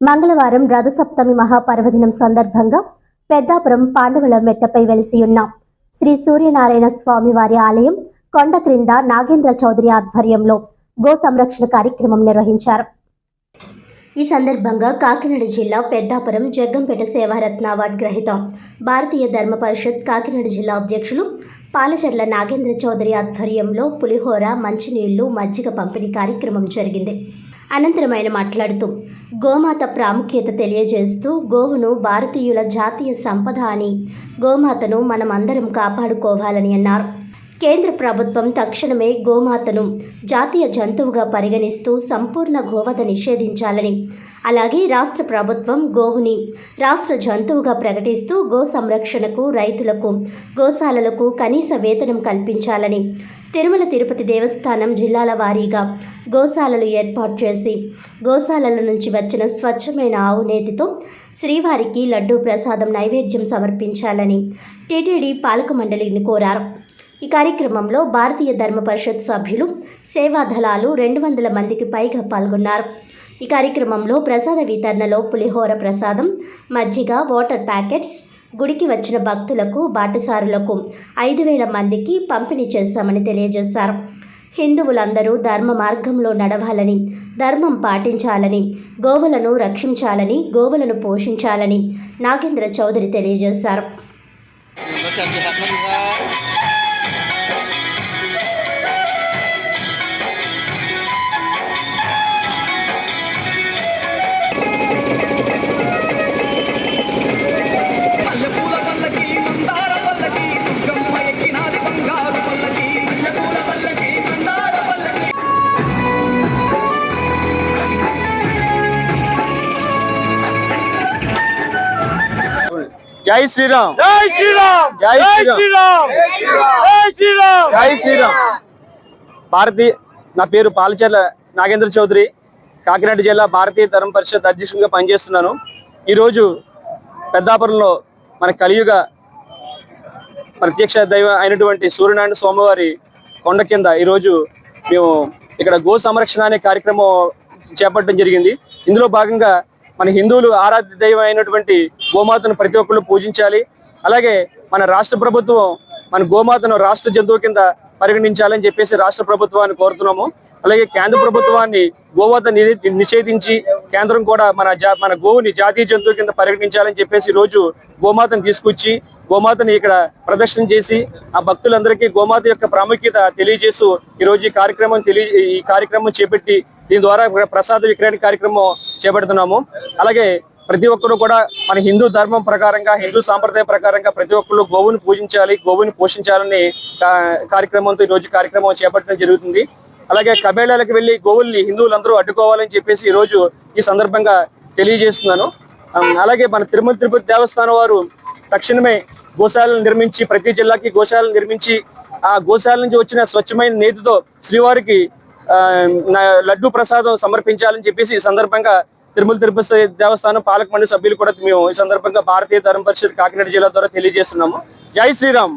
మంగళవారం రథసప్తమి మహాపర్వదినం సందర్భంగా పెద్దాపురం పాండవుల మెట్టపై వెలిసి ఉన్న శ్రీ సూర్యనారాయణ స్వామి వారి ఆలయం కొండ క్రింద నాగేంద్ర చౌదరి ఆధ్వర్యంలో గో సంరక్షణ కార్యక్రమం నిర్వహించారు. ఈ సందర్భంగా కాకినాడ జిల్లా పెద్దాపురం జగ్గంపేట సేవారత్న అవార్డు గ్రహీత భారతీయ ధర్మ పరిషత్ కాకినాడ జిల్లా అధ్యక్షులు పాలచర్ల నాగేంద్ర చౌదరి ఆధ్వర్యంలో పులిహోర మంచినీళ్ళు మజ్జిగ పంపిణీ కార్యక్రమం జరిగింది. అనంతరం ఆయన మాట్లాడుతూ గోమాత ప్రాముఖ్యత తెలియజేస్తూ గోవును భారతీయుల జాతీయ సంపద అని గోమాతను మనమందరం కాపాడుకోవాలని అన్నారు. కేంద్ర ప్రభుత్వం తక్షణమే గోమాతను జాతీయ జంతువుగా పరిగణిస్తూ సంపూర్ణ గోవధ నిషేధించాలని అలాగే రాష్ట్ర ప్రభుత్వం గోవుని రాష్ట్ర జంతువుగా ప్రకటిస్తూ గో సంరక్షణకు రైతులకు గోశాలలకు కనీస వేతనం కల్పించాలని తిరుమల తిరుపతి దేవస్థానం జిల్లాల వారీగా గోశాలలు ఏర్పాటు చేసి గోశాలల నుంచి వచ్చిన స్వచ్ఛమైన ఆవు నేతితో శ్రీవారికి లడ్డూ ప్రసాదం నైవేద్యం సమర్పించాలని టీటీడీ పాలక మండలిని కోరారు. ఈ కార్యక్రమంలో భారతీయ ధర్మ పరిషత్ సభ్యులు సేవా దళాలు రెండు వందల మందికి పైగా పాల్గొన్నారు. ఈ కార్యక్రమంలో ప్రసాద వితరణలో పులిహోర ప్రసాదం మజ్జిగ వాటర్ ప్యాకెట్స్ గుడికి వచ్చిన భక్తులకు బాటసారులకు ఐదు వేల మందికి పంపిణీ చేశామని తెలియజేశారు. హిందువులందరూ ధర్మ మార్గంలో నడవాలని ధర్మం పాటించాలని గోవులను రక్షించాలని గోవులను పోషించాలని నాగేంద్ర చౌదరి తెలియజేశారు. జై శ్రీరామ్. జై శ్రీరామ్. జై శ్రీరామ్. జై శ్రీరామ్. జై శ్రీరామ్. భారతీ నా పేరు పాలచర్ల నాగేంద్ర చౌదరి. కాకినాడ జిల్లా భారతీయ ధర్మ పరిషత్ అధ్యక్షునిగా పనిచేస్తున్నాను. ఈరోజు పెద్దాపురంలో మన కలియుగ ప్రత్యక్ష దైవం అయినటువంటి సూర్యనారాయణ స్వామివారి కొండ కింద ఈరోజు మేము ఇక్కడ గో సంరక్షణ అనే కార్యక్రమం చేపట్టడం జరిగింది. ఇందులో భాగంగా మన హిందువులు ఆరాధ్య దైవం అయినటువంటి గోమాతను ప్రతి ఒక్కళ్ళు పూజించాలి. అలాగే మన రాష్ట్ర ప్రభుత్వం మన గోమాతను రాష్ట్ర జంతువు కింద పరిగణించాలని చెప్పేసి రాష్ట్ర ప్రభుత్వాన్ని కోరుతున్నాము. అలాగే కేంద్ర ప్రభుత్వాన్ని గోవాత నిషేధించి కేంద్రం కూడా మన జా- మన గోవుని జాతీయ జంతువు కింద పరిగణించాలని చెప్పేసి రోజు గోమాతను తీసుకొచ్చి గోమాతని ఇక్కడ ప్రదర్శన చేసి ఆ భక్తులందరికీ గోమాత యొక్క ప్రాముఖ్యత తెలియజేస్తూ ఈ రోజు ఈ కార్యక్రమం తెలియ ఈ కార్యక్రమం చేపట్టి దీని ద్వారా ప్రసాద విక్రయణ కార్యక్రమం చేపడుతున్నాము. అలాగే ప్రతి ఒక్కరు కూడా మన హిందూ ధర్మం ప్రకారంగా హిందూ సాంప్రదాయ ప్రకారంగా ప్రతి ఒక్కరు గోవుని పూజించాలి గోవుని పోషించాలని కార్యక్రమంతో ఈ రోజు కార్యక్రమం చేపట్టడం జరుగుతుంది. అలాగే కబేళాలకు వెళ్ళి గోవుల్ని హిందువులందరూ అడ్డుకోవాలని చెప్పేసి ఈ రోజు ఈ సందర్భంగా తెలియజేస్తున్నాను. అలాగే మన తిరుమల తిరుపతి దేవస్థానం వారు తక్షణమే గోశాలను నిర్మించి ప్రతి జిల్లాకి గోశాలను నిర్మించి ఆ గోశాల నుంచి వచ్చిన స్వచ్ఛమైన నేతితో శ్రీవారికి ఆ, లడ్డు ప్రసాదం సమర్పించాలని చెప్పేసి ఈ సందర్భంగా తిరుమల తిరుపతి దేవస్థానం పాలక మండలి సభ్యులు కూడా మేము ఈ సందర్భంగా భారతీయ ధర్మ పరిషత్ కాకినాడ జిల్లా ద్వారా తెలియజేస్తున్నాము. జై శ్రీరామ్.